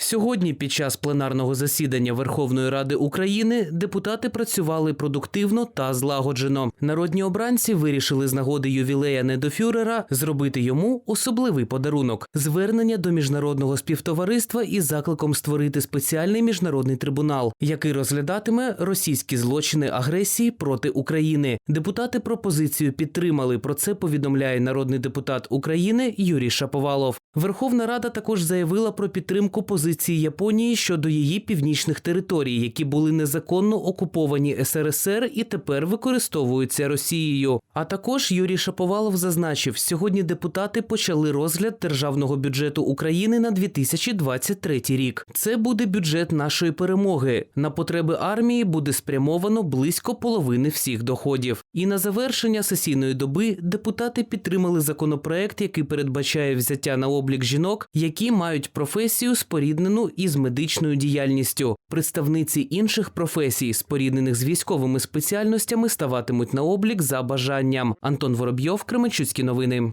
Сьогодні, під час пленарного засідання Верховної Ради України, депутати працювали продуктивно та злагоджено. Народні обранці вирішили з нагоди ювілея недофюрера зробити йому особливий подарунок звернення до міжнародного співтовариства із закликом створити спеціальний міжнародний трибунал, який розглядатиме російські злочини агресії проти України. Депутати пропозицію підтримали. Про це повідомляє народний депутат України Юрій Шаповалов. Верховна Рада також заявила про підтримку позиції Японії щодо її північних територій, які були незаконно окуповані СРСР і тепер використовуються Росією. А також Юрій Шаповалов зазначив, сьогодні депутати почали розгляд державного бюджету України на 2023 рік. Це буде бюджет нашої перемоги. На потреби армії буде спрямовано близько половини всіх доходів. І на завершення сесійної доби депутати підтримали законопроект, який передбачає взяття на облік жінок, які мають професію споріднену із медичною діяльністю. Представниці інших професій, споріднених з військовими спеціальностями, ставатимуть на облік за бажанням. Антон Воробйов, Кременчуцькі новини.